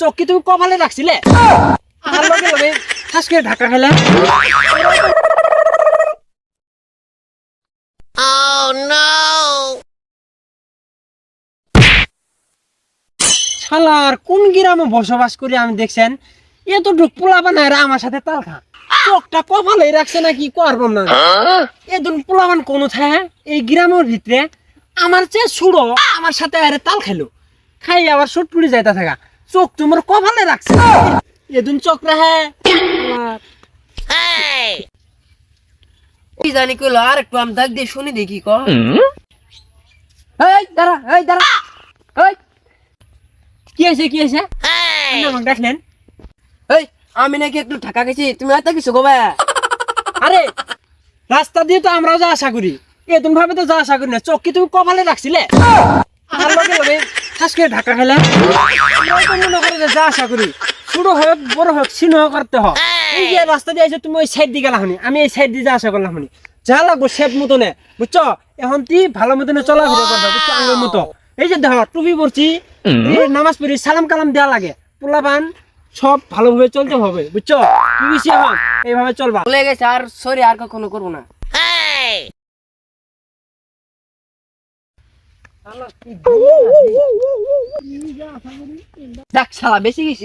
চোখ কি তুমি কপালে রাখছিলে? আর লগে লগে ঠাস করে ঢাকা খেলে শালার কোন গ্রামে বসবাস করি আমি দেখছেন? এতটুক পোলা বানায় আমার সাথে তাল খা চোখটা কপালে রাখছে নাকি করব না। এদুন পোলাবান কোন থাকে এই গ্রামের ভিতরে আমার চেয়ে ছুড়ো আমার সাথে আরে তাল খেলো। খাই আবার সুট পুড়ে যাইতা থাকা। চোখ তোমার কপালে রাখছে। এদুন চোখ রাহে কি জানি কইলো আর একটু আমি দাগ দিয়ে শুনি দেখি ক এই দাঁড়া এই দাঁড়া। এই কি আছে কি আছে আমাকে এই আমি নাকি একটু ঢাকা গেছি তুমি এত কিছু কবে? আরে রাস্তা দিয়ে তো আমরাও যা আশা করি। এদুন ভাবে তো যা আশা করি না চোখ কি তুমি কপালে রাখছিলে? আর লগে লগে করে ঢাকা খেলে মনে করে যা আশা করি। ছোট হোক বড় হোক সিংহ করতে হোক। এই যে রাস্তা দিয়ে আইছো তুমি ওই সাইড দিয়ে গেলা হনি আমি এই সাইড দিয়ে যা আশা করলাম হনি যা লাগবো সেফ মতনে বুঝছ? এখন তুই ভালো মতনে চলাফেরা করবা বুঝছ? আঙ্গুর মতো। এই যে দেখো টুপি পরছি নামাজ পড়ি সালাম কালাম দেওয়া লাগে। পোলাপান সব ভালোভাবে চলতে হবে বুঝছ? তুমি সে হন এইভাবে চলবা। ভুলে গেছে আর সরি আর কখনো করব না। দেখ শালা বেশি গেছি